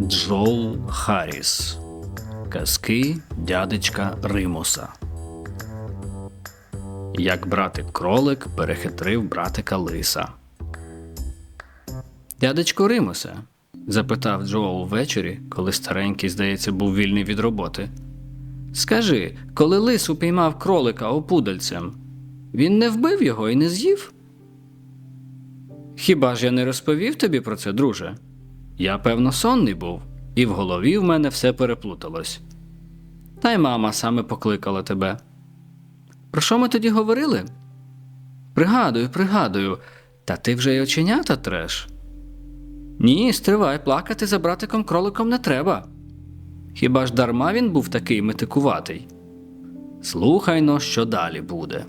Джоул Харріс. Казки дядечка Римуса. Як братик кролик перехитрив братика лиса. Дядечко Римусе? запитав Джоул ввечері, коли старенький, здається, був вільний від роботи. Скажи, коли лис упіймав кролика опудальцем, він не вбив його і не з'їв? Хіба ж я не розповів тобі про це, друже? Я, певно, сонний був, і в голові в мене все переплуталось. Та й мама саме покликала тебе. Про що ми тоді говорили? Пригадую, пригадую, та ти вже й оченята треш. Ні, стривай, плакати за братиком кроликом не треба. Хіба ж дарма він був такий метикуватий? Слухай но, що далі буде.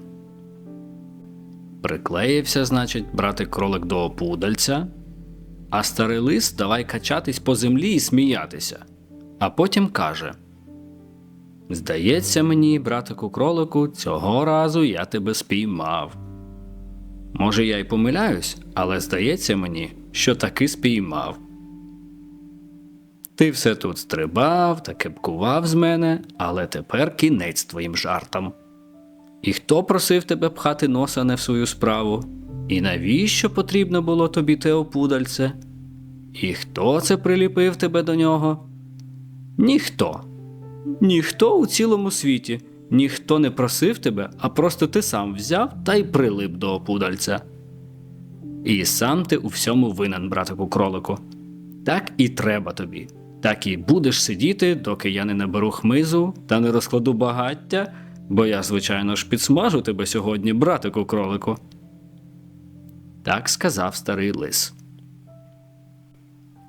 Приклеївся, значить, братик кролик до опудальця, а старий лис давай качатись по землі і сміятися. А потім каже: Здається мені, братику кролику, цього разу я тебе спіймав. Може, я й помиляюсь, але здається мені, що таки спіймав. Ти все тут стрибав та кепкував з мене, але тепер кінець твоїм жартам. І хто просив тебе пхати носа не в свою справу? І навіщо потрібно було тобі те опудальце? І хто це приліпив тебе до нього? Ніхто. Ніхто у цілому світі, ніхто не просив тебе, а просто ти сам взяв та й прилип до опудальця. І сам ти у всьому винен, братику кролику. Так і треба тобі. Так і будеш сидіти, доки я не наберу хмизу та не розкладу багаття, бо я, звичайно ж, підсмажу тебе сьогодні, братику кролику. Так сказав старий лис.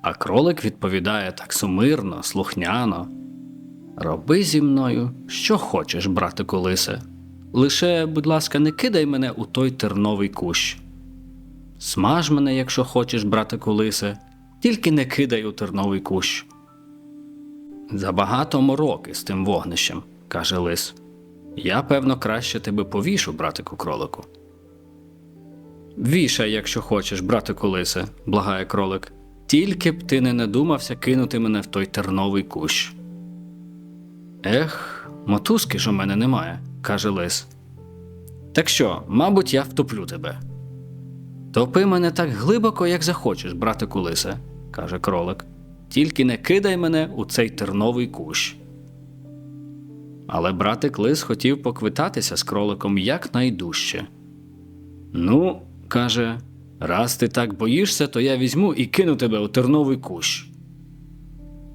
А кролик відповідає так сумирно, слухняно. Роби зі мною, що хочеш, братику лисе. Лише, будь ласка, не кидай мене у той терновий кущ. Смаж мене, якщо хочеш, братику лисе, тільки не кидай у терновий кущ. Забагато мороки з тим вогнищем, каже лис. Я, певно, краще тебе повішу, братику кролику. Вішай, якщо хочеш, братику лисе, благає кролик. Тільки б ти не надумався кинути мене в той терновий кущ. Ех, мотузки ж у мене немає, каже лис. Так що, мабуть, я втоплю тебе. Топи мене так глибоко, як захочеш, братику лисе, каже кролик. Тільки не кидай мене у цей терновий кущ. Але братик лис хотів поквитатися з кроликом якнайдужче. Ну, каже, раз ти так боїшся, то я візьму і кину тебе у терновий кущ.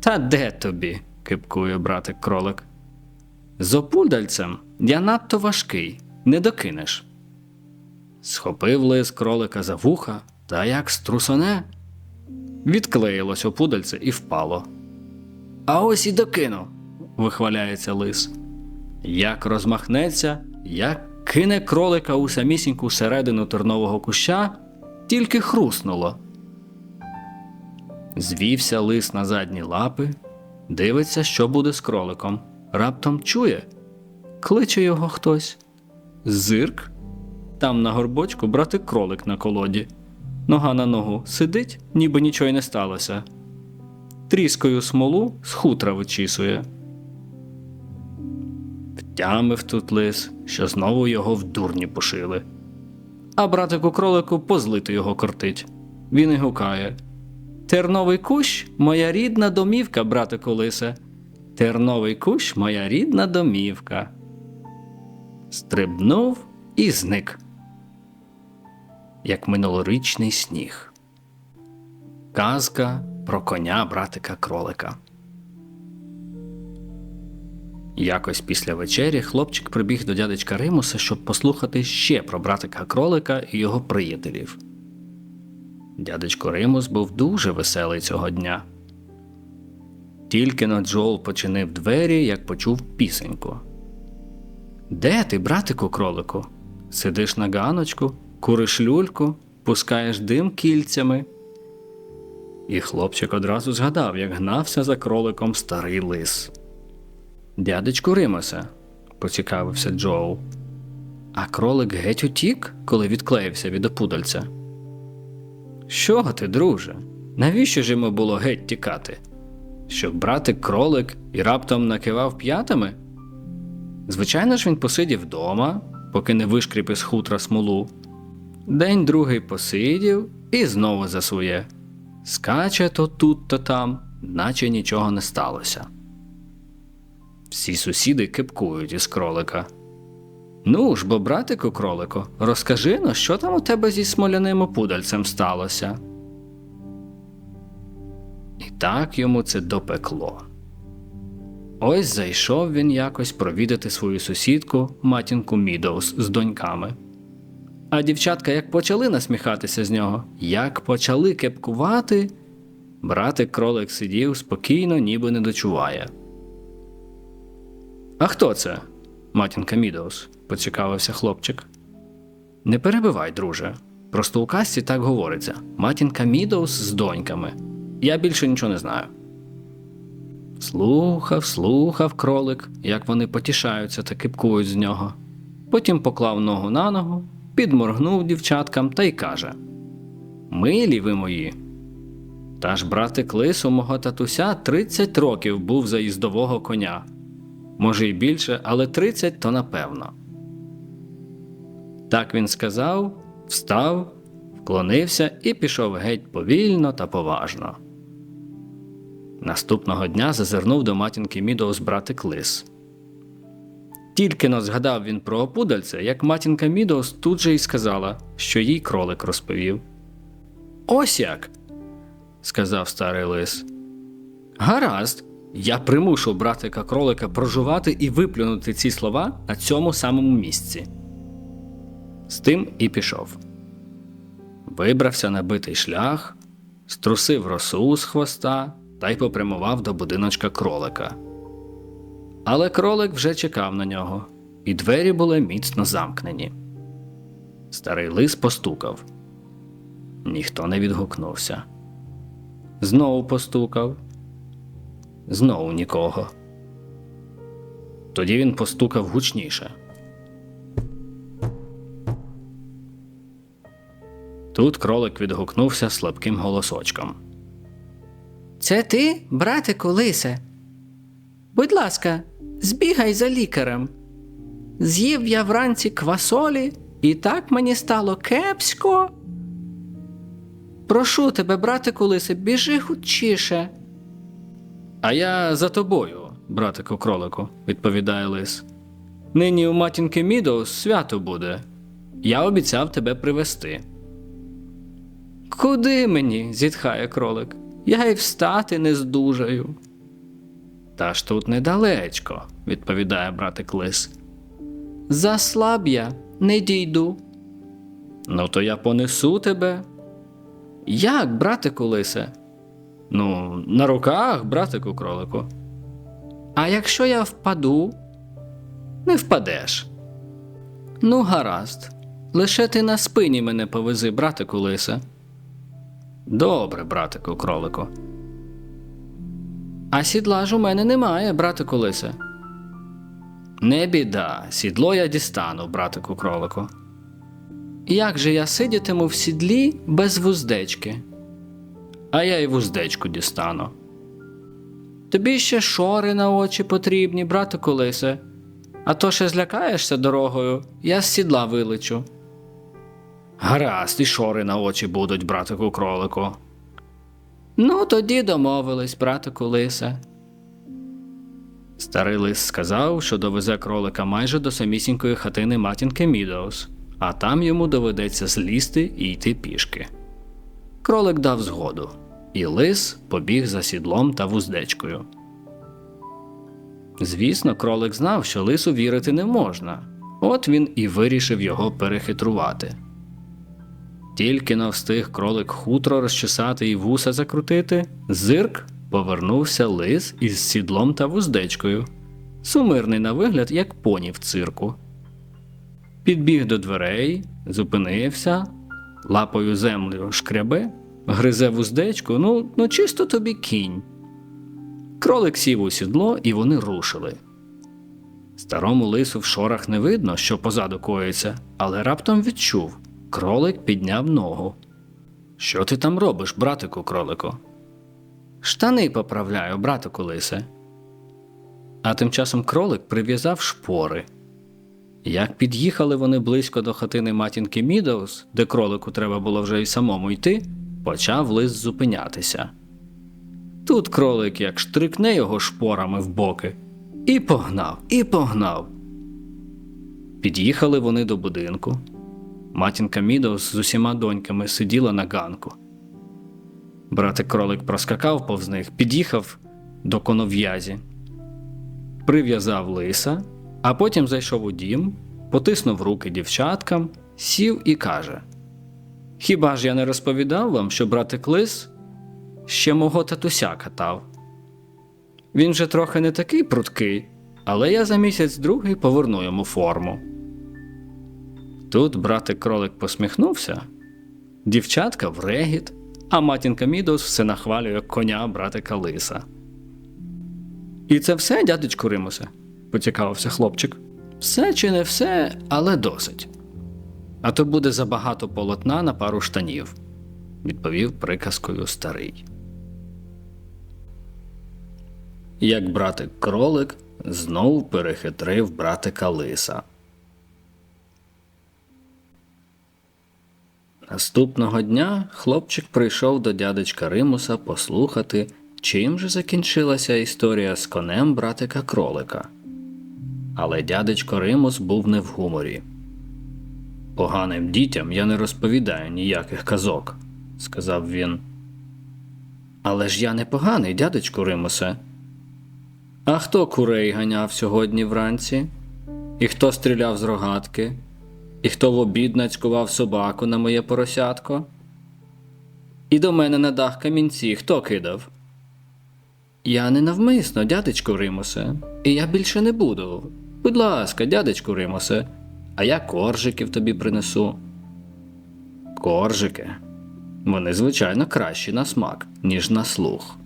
Та де тобі? кипкує братик кролик. З опудальцем я надто важкий, не докинеш. Схопив лис кролика за вуха та як струсоне. Відклеїлось опудальце і впало. А ось і докину, вихваляється лис. Як розмахнеться, як кине кролика у самісіньку середину тернового куща, тільки хруснуло. Звівся лис на задні лапи, дивиться, що буде з кроликом. Раптом чує, кличе його хтось. Зирк. Там на горбочку братик кролик на колоді. Нога на ногу сидить, ніби нічого й не сталося. Тріскою смолу з хутра вичісує. Втямив тут лис, що знову його в дурні пошили. А братику кролику позлити його кортить. Він і гукає. Терновий кущ моя рідна домівка, братику лисе. Терновий кущ моя рідна домівка. Стрибнув і зник, як минулорічний сніг. Казка про коня братика кролика. Якось після вечері хлопчик прибіг до дядечка Римуса, щоб послухати ще про братика кролика і його приятелів. Дядечко Римус був дуже веселий цього дня. Тільки но Джоул починив двері, як почув пісеньку. Де ти, братику кролику? Сидиш на ганочку, куриш люльку, пускаєш дим кільцями. І хлопчик одразу згадав, як гнався за кроликом старий лис. Дядечку Римусе, поцікавився Джоул. А кролик геть утік, коли відклеївся від опудальця. Що ти, друже? Навіщо ж йому було геть тікати? щоб братик кролик і раптом накивав п'ятами? Звичайно ж, він посидів вдома, поки не вишкріп із хутра смолу. День другий посидів і знову за своє. Скаче то тут, то там, наче нічого не сталося. Всі сусіди кипкують із кролика. Ну ж бо, братику кролику, розкажи ну, що там у тебе зі смоляним опудальцем сталося. І так йому це допекло. Ось зайшов він якось провідати свою сусідку, матінку Мідоус, з доньками. А дівчатка як почали насміхатися з нього, як почали кепкувати, братик кролик сидів спокійно, ніби не дочуває. А хто це? матінка Мідоус, поцікавився хлопчик. Не перебивай, друже. Просто у казці так говориться: матінка Мідоус з доньками. Я більше нічого не знаю. Слухав, слухав кролик, як вони потішаються та кипкують з нього. Потім поклав ногу на ногу, підморгнув дівчаткам та й каже: Милі ви мої. Та ж братик лис у мого татуся 30 років був за їздового коня. Може, й більше, але 30 то напевно. Так він сказав, встав, вклонився і пішов геть повільно та поважно. Наступного дня зазирнув до матінки Мідоус братик лис. Тільки но згадав він про опудальця, як матінка Мідоус тут же й сказала, що їй кролик розповів. Ось як, сказав старий лис. Гаразд, я примушу братика кролика прожувати і виплюнути ці слова на цьому самому місці. З тим і пішов. Вибрався на битий шлях, струсив росу з хвоста та й попрямував до будиночка кролика. Але кролик вже чекав на нього, і двері були міцно замкнені. Старий лис постукав. Ніхто не відгукнувся. Знову постукав. Знову нікого. Тоді він постукав гучніше. Тут кролик відгукнувся слабким голосочком. Це ти, братику лисе? Будь ласка, збігай за лікарем. З'їв я вранці квасолі, і так мені стало кепсько. Прошу тебе, братику лисе, біжи хутчіше. А я за тобою, братику кролику, відповідає лис. Нині у матінки Мідоус свято буде. Я обіцяв тебе привезти. Куди мені? зітхає кролик. Я й встати не здужаю. Та ж тут недалечко, відповідає братик лис. Заслаб я, не дійду. Ну, то я понесу тебе. Як, братику лисе? Ну, на руках, братику кролику. А якщо я впаду? Не впадеш. Ну, гаразд. Лише ти на спині мене повези, братику лисе. Добре, братику кролику. А сідла ж у мене немає, братику лисе. Не біда, сідло я дістану, братику кролику. Як же я сидітиму в сідлі без вуздечки? А я й вуздечку дістану. Тобі ще шори на очі потрібні, братику лисе. А то ще злякаєшся дорогою, я з сідла вилечу. Гаразд, і шори на очі будуть, братику кролику. Ну, тоді домовились, братику лисе. Старий лис сказав, що довезе кролика майже до самісінької хатини матінки Мідоус, а там йому доведеться злізти і йти пішки. Кролик дав згоду, і лис побіг за сідлом та вуздечкою. Звісно, кролик знав, що лису вірити не можна, от він і вирішив його перехитрувати. Тільки но встиг кролик хутро розчесати і вуса закрутити, зирк повернувся лис із сідлом та вуздечкою, сумирний на вигляд, як поні в цирку. Підбіг до дверей, зупинився, лапою землю шкрябе, гризе вуздечку, ну, ну чисто тобі кінь. Кролик сів у сідло, і вони рушили. Старому лису в шорах не видно, що позаду коїться, але раптом відчув. Кролик підняв ногу. Що ти там робиш, братику кролику? Штани поправляю, братику лисе. А тим часом кролик прив'язав шпори. Як під'їхали вони близько до хатини матінки Мідоус, де кролику треба було вже й самому йти, почав лис зупинятися. Тут кролик як штрикне його шпорами в боки, і погнав, і погнав. Під'їхали вони до будинку. Матінка Мідоус з усіма доньками сиділа на ганку. Братик кролик проскакав повз них, під'їхав до конов'язі, прив'язав лиса, а потім зайшов у дім, потиснув руки дівчаткам, сів і каже: Хіба ж я не розповідав вам, що братик лис ще мого татуся катав? Він же трохи не такий пруткий, але я за місяць другий поверну йому форму. Тут братик кролик посміхнувся, дівчатка в регіт, а матінка Мідос все нахвалює коня братика лиса. І це все, дядечку Римусе? Поцікавився хлопчик. Все чи не все, але досить. А то буде забагато полотна на пару штанів, відповів приказкою старий. Як братик кролик знов перехитрив братика лиса. Наступного дня хлопчик прийшов до дядечка Римуса послухати, чим же закінчилася історія з конем братика кролика. Але дядечко Римус був не в гуморі. Поганим дітям я не розповідаю ніяких казок, сказав він. Але ж я не поганий, дядечку Римусе. А хто курей ганяв сьогодні вранці? І хто стріляв з рогатки? І хто в обід нацькував собаку на моє поросятко? І до мене на дах камінці хто кидав? Я не навмисно, дядечку Римусе, і я більше не буду. Будь ласка, дядечку Римусе, а я коржиків тобі принесу. Коржики. Вони, звичайно, кращі на смак, ніж на слух.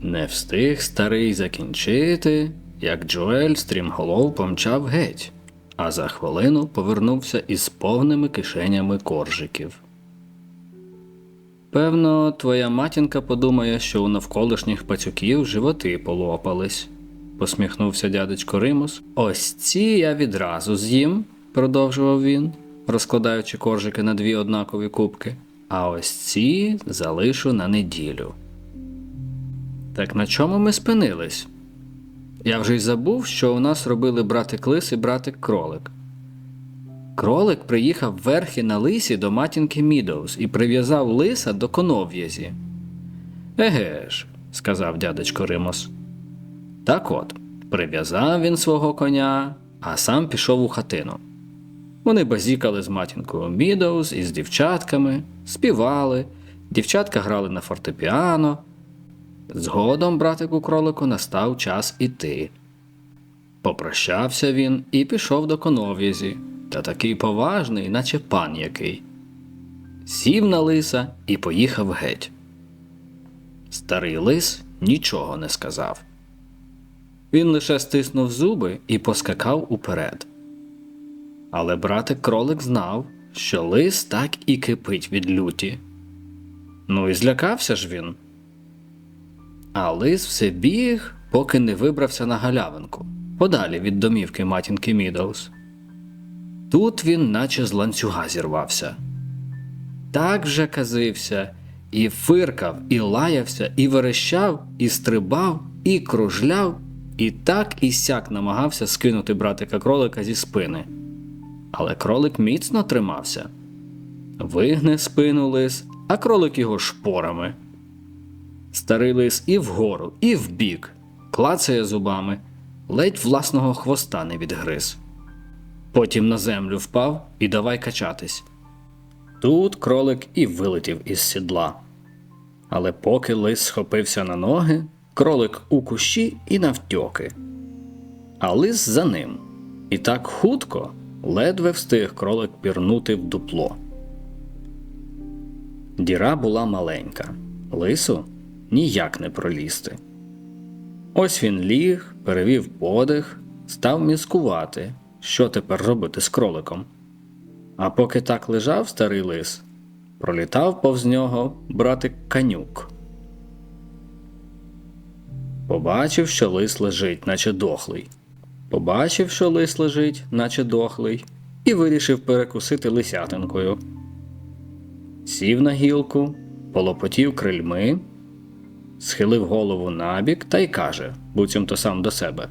Не встиг старий закінчити, як Джоель стрімголов помчав геть, а за хвилину повернувся із повними кишенями коржиків. Певно, твоя матінка подумає, що у навколишніх пацюків животи полопались, посміхнувся дядечко Римус. Ось ці я відразу з'їм, продовжував він, розкладаючи коржики на дві однакові кубки, а ось ці залишу на неділю. Так на чому ми спинились? Я вже й забув, що у нас робили братик лис і братик кролик. Кролик приїхав верхи на лисі до матінки Мідоус і прив'язав лиса до конов'язі. Еге ж, сказав дядечко Римос. Так от, прив'язав він свого коня, а сам пішов у хатину. Вони базікали з матінкою Мідоус і з дівчатками, співали, дівчатка грали на фортепіано. Згодом братику кролику настав час іти. Попрощався він і пішов до конов'язі, та такий поважний, наче пан який. Сів на лиса і поїхав геть. Старий лис нічого не сказав. Він лише стиснув зуби і поскакав уперед. Але братик кролик знав, що лис так і кипить від люті. Ну і злякався ж він. А лис все біг, поки не вибрався на галявинку, подалі від домівки матінки Мідоус. Тут він, наче з ланцюга зірвався. Так вже казився, і фиркав, і лаявся, і верещав, і стрибав, і кружляв, і так і сяк намагався скинути братика кролика зі спини. Але кролик міцно тримався. Вигне спину лис, а кролик його шпорами. Старий лис і вгору, і вбік, клацає зубами, ледь власного хвоста не відгриз. Потім на землю впав і давай качатись. Тут кролик і вилетів із сідла. Але поки лис схопився на ноги, кролик у кущі і навтьоки. А лис за ним. І так хутко ледве встиг кролик пірнути в дупло. Діра була маленька, лису ніяк не пролізти. Ось він ліг, перевів подих, став міскувати, що тепер робити з кроликом. А поки так лежав старий лис, пролітав повз нього братик канюк. Побачив, що лис лежить, наче дохлий. Побачив, що лис лежить, наче дохлий, і вирішив перекусити лисятинкою. Сів на гілку, полопотів крильми, схилив голову набік та й каже, буцімто сам до себе.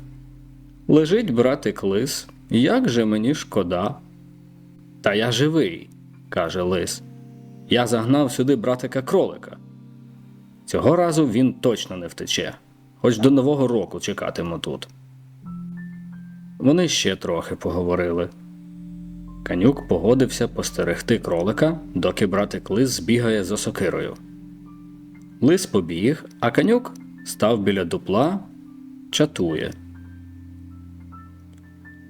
Лежить братик лис, як же мені шкода. Та я живий, каже лис. Я загнав сюди братика кролика. Цього разу він точно не втече, хоч до Нового року чекатиму тут. Вони ще трохи поговорили. Канюк погодився постерегти кролика, доки братик лис збігає за сокирою. Лис побіг, а канюк став біля дупла, чатує.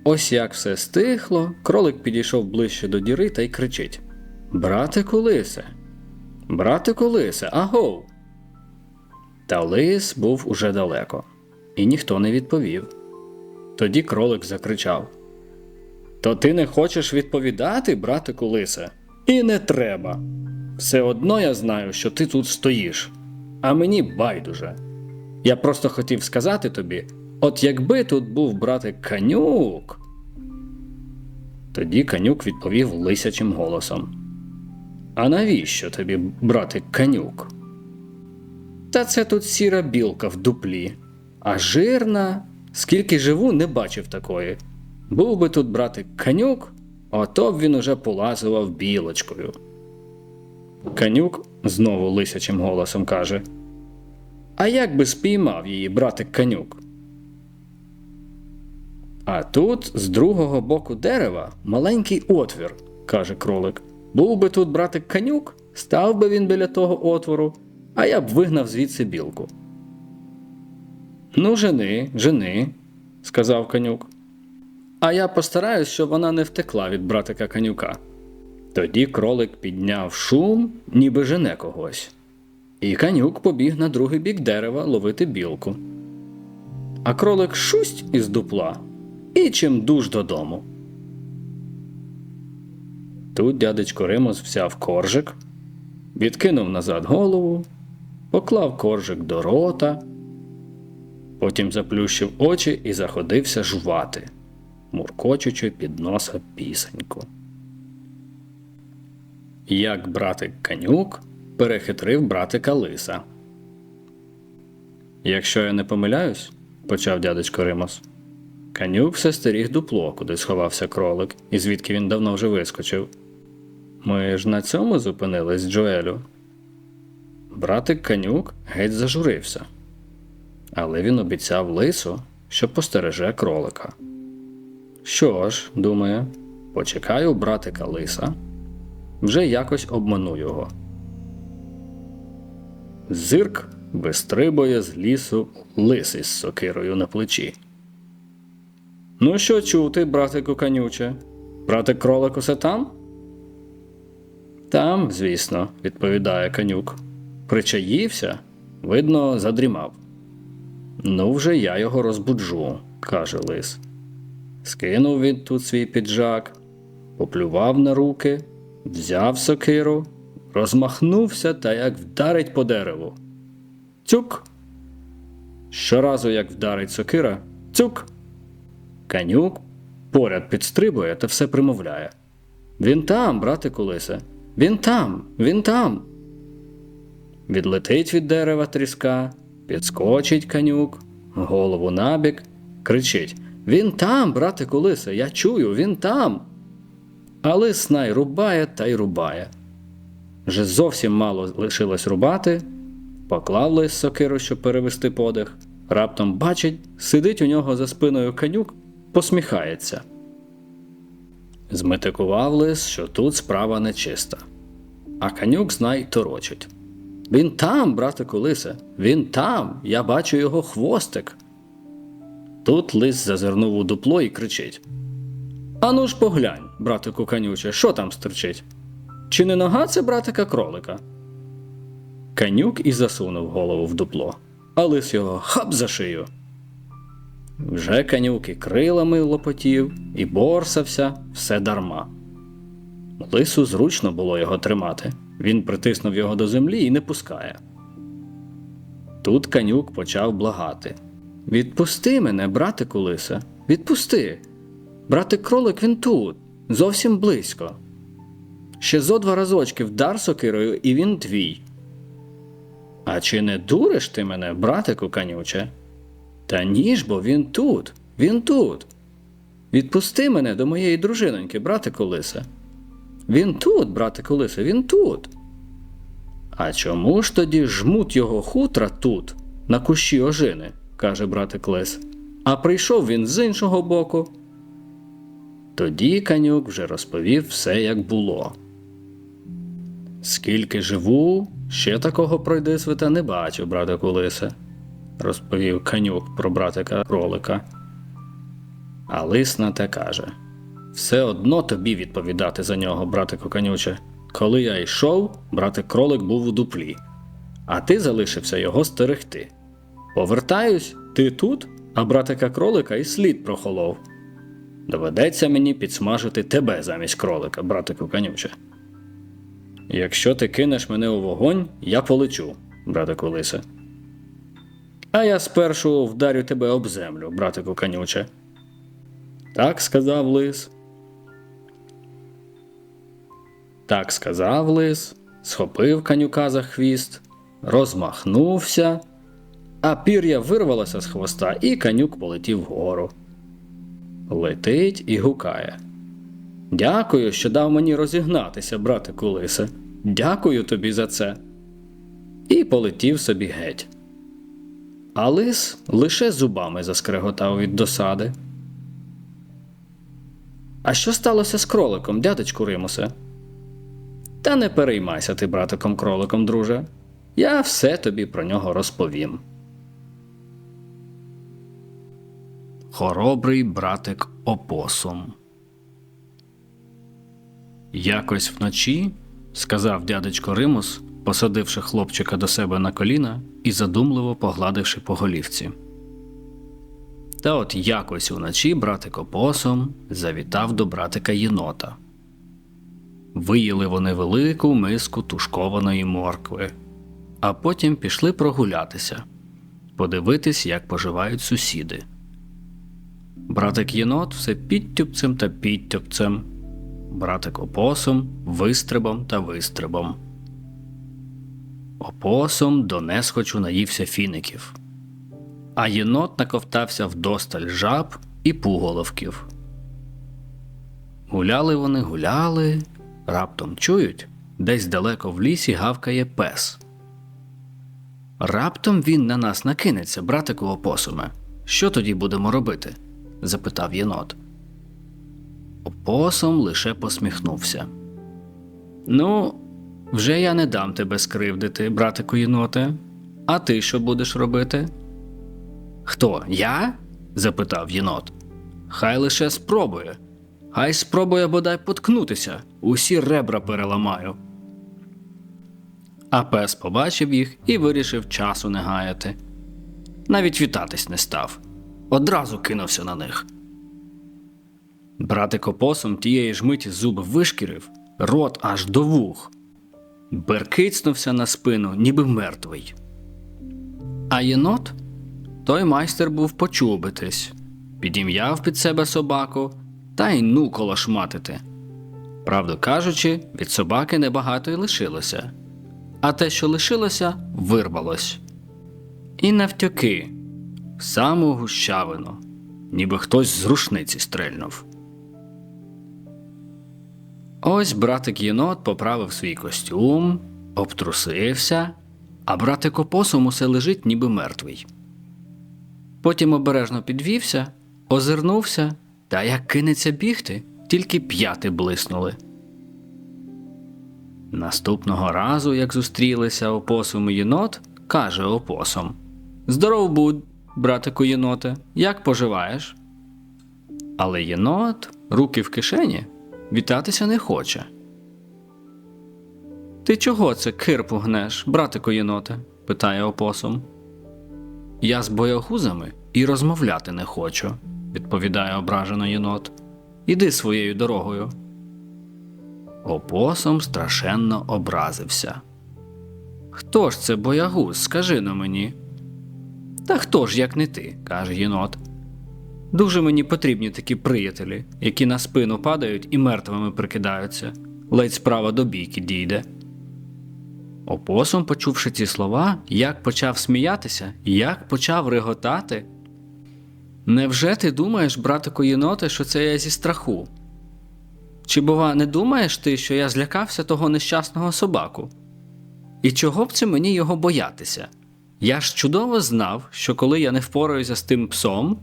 Ось як все стихло, кролик підійшов ближче до діри та й кричить: Братику лисе, братику лисе, агов. Та лис був уже далеко, і ніхто не відповів. Тоді кролик закричав: То ти не хочеш відповідати, братику лисе? І не треба. Все одно я знаю, що ти тут стоїш, а мені байдуже. Я просто хотів сказати тобі: от якби тут був братик канюк. Тоді канюк відповів лисячим голосом: А навіщо тобі, братик канюк? Та це тут сіра білка в дуплі, а жирна, скільки живу, не бачив такої. Був би тут братик канюк, ото б він уже полазував білочкою. Канюк знову лисячим голосом каже: А як би спіймав її братик канюк? А тут з другого боку дерева маленький отвір, каже кролик. Був би тут братик канюк, став би він біля того отвору, а я б вигнав звідси білку. Ну, жени, жени, сказав канюк. А я постараюсь, щоб вона не втекла від братика канюка. Тоді кролик підняв шум, ніби жене когось. І канюк побіг на другий бік дерева ловити білку. А кролик шусть із дупла і чим дуж додому. Тут дядечко Римос взяв коржик, відкинув назад голову, поклав коржик до рота, потім заплющив очі і заходився жувати, муркочучи під носа пісеньку. Як братик канюк перехитрив братика лиса. Якщо я не помиляюсь, почав дядечко Римос. Канюк все стеріг дупло, куди сховався кролик, і звідки він давно вже вискочив. Ми ж на цьому зупинились, Джоелю. Братик канюк геть зажурився, але він обіцяв лису, що постереже кролика. Що ж, думає, почекаю братика лиса, вже якось обману його. Зирк вистрибує з лісу лис із сокирою на плечі. Ну, що чути, братику канюче? Братик кролик усе там? Там, звісно, відповідає канюк. Причаївся, видно, задрімав. Ну, вже я його розбуджу, каже лис. Скинув він тут свій піджак, поплював на руки, взяв сокиру, розмахнувся та як вдарить по дереву. Цюк. Щоразу, як вдарить сокира, цюк. Канюк поряд підстрибує та все примовляє. Він там, братику лисе, він там, він там. Відлетить від дерева тріска, підскочить канюк, голову набік, кричить Він там, братику лисе, я чую, він там. А лис най рубає та й рубає. Вже зовсім мало лишилось рубати, поклав лис сокиру, щоб перевести подих. Раптом бачить, сидить у нього за спиною канюк, посміхається. Зметикував лис, що тут справа нечиста. А канюк знай торочить. Він там, братику лисе, він там, я бачу його хвостик. Тут лис зазирнув у дупло і кричить: Ану ж поглянь, братику канюче, що там стерчить? Чи не нога це братика кролика? Канюк і засунув голову в дупло, а лис його хап за шию. Вже канюк і крилами лопотів, і борсався все дарма. Лису зручно було його тримати. Він притиснув його до землі і не пускає. Тут канюк почав благати. Відпусти мене, братику лисе, відпусти. Братик кролик він тут, зовсім близько. Ще зо два разочки вдар сокирою, і він твій. А чи не дуриш ти мене, братику канюче? Та ні ж, бо він тут, він тут. Відпусти мене до моєї дружиноньки, братику лисе. Він тут, братику лисе, він тут. А чому ж тоді жмуть його хутра тут, на кущі ожини, каже братик Лис. А прийшов він з іншого боку. Тоді канюк вже розповів все, як було. Скільки живу, ще такого пройдисвита не бачу, братику Лисе, розповів канюк про братика кролика. А лис на те каже: Все одно тобі відповідати за нього, братику канюче. Коли я йшов, братик кролик був у дуплі, а ти залишився його стерегти. Повертаюсь, ти тут, а братика кролика і слід прохолов. Доведеться мені підсмажити тебе замість кролика, братику канюче. Якщо ти кинеш мене у вогонь, я полечу, братику лисе. А я спершу вдарю тебе об землю, братику канюче. Так сказав лис. Так сказав лис, схопив канюка за хвіст, розмахнувся, а пір'я вирвалося з хвоста, і канюк полетів вгору. Летить і гукає. Дякую, що дав мені розігнатися, братику лисе. Дякую тобі за це. І полетів собі геть. А лис лише зубами заскреготав від досади. А що сталося з кроликом, дядечку Римусе? Та не переймайся ти, братиком кроликом, друже. Я все тобі про нього розповім. Хоробрий братик опосум. Якось вночі, сказав дядечко Римус, посадивши хлопчика до себе на коліна і задумливо погладивши по голівці. Та от якось уночі братик опосум завітав до братика єнота. Виїли вони велику миску тушкованої моркви, а потім пішли прогулятися, подивитись, як поживають сусіди. Братик єнот все підтюпцем та підтюпцем, братик опосум вистрибом та вистрибом. Опосум до несхочу наївся фіників, а єнот наковтався вдосталь жаб і пуголовків. Гуляли вони, гуляли, раптом чують, десь далеко в лісі гавкає пес. Раптом він на нас накинеться, братику опосуме. Що тоді будемо робити? запитав єнот. Опосум лише посміхнувся. Ну, вже я не дам тебе скривдити, братику єноте. А ти що будеш робити? Хто? Я? запитав єнот. Хай лише спробує. Хай спробує бодай поткнутися, усі ребра переламаю. А пес побачив їх і вирішив часу не гаяти. Навіть вітатись не став. Одразу кинувся на них. Братик опосум тієї ж миті зуби вишкірив, рот аж до вух. Беркицнувся на спину, ніби мертвий. А єнот той майстер був почубитись, підім'яв під себе собаку та й ну колошматити. Правду кажучи, від собаки небагато й лишилося, а те, що лишилося, вирвалось. І навтюки, в саму гущавину, ніби хтось з рушниці стрельнув. Ось братик єнот поправив свій костюм, обтрусився, а братик опосум усе лежить, ніби мертвий. Потім обережно підвівся, озирнувся, та як кинеться бігти, тільки п'яти блиснули. Наступного разу, як зустрілися опосум і єнот, каже опосум: Здоров будь, братику єноте, як поживаєш? Але єнот, руки в кишені, вітатися не хоче. Ти чого це кирпу гнеш, братику єноте? питає опосум. Я з боягузами і розмовляти не хочу, відповідає ображено єнот. Іди своєю дорогою. Опосум страшенно образився. Хто ж це боягуз, скажи на мені? Та хто ж, як не ти, каже єнот. Дуже мені потрібні такі приятелі, які на спину падають і мертвими прикидаються, ледь справа до бійки дійде. Опосум, почувши ці слова, як почав сміятися, як почав реготати. Невже ти думаєш, братику єноте, що це я зі страху? Чи, бува, не думаєш ти, що я злякався того нещасного собаку? І чого б це мені його боятися? Я ж чудово знав, що коли я не впораюся з тим псом,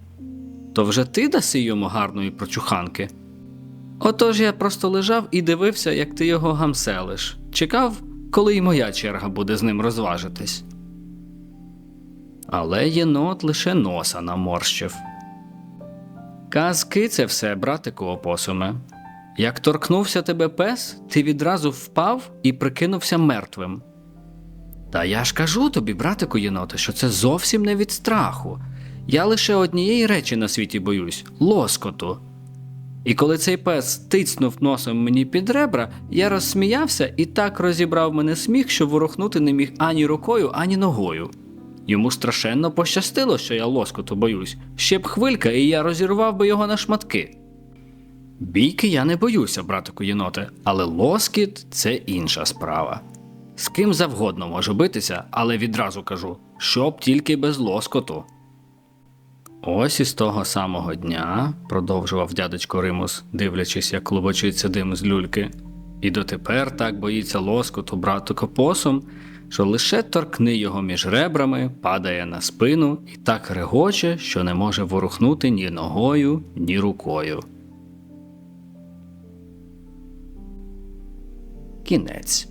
то вже ти даси йому гарної прочуханки. Отож я просто лежав і дивився, як ти його гамселиш, чекав, коли й моя черга буде з ним розважитись. Але єнот лише носа наморщив. Казки це все, братику опосуме. Як торкнувся тебе пес, ти відразу впав і прикинувся мертвим. Та я ж кажу тобі, братику єноте, що це зовсім не від страху. Я лише однієї речі на світі боюсь лоскоту. І коли цей пес тицнув носом мені під ребра, я розсміявся і так розібрав мене сміх, що ворухнути не міг ані рукою, ані ногою. Йому страшенно пощастило, що я лоскоту боюсь. Ще б хвилька, і я розірвав би його на шматки. Бійки я не боюся, братику єноте, але лоскіт це інша справа. З ким завгодно можу битися, але відразу кажу, щоб тільки без лоскоту. Ось із того самого дня, продовжував дядечко Римус, дивлячись, як клубочиться дим з люльки, і дотепер так боїться лоскоту братику посум, що лише торкни його між ребрами, падає на спину і так регоче, що не може ворухнути ні ногою, ні рукою. Кінець.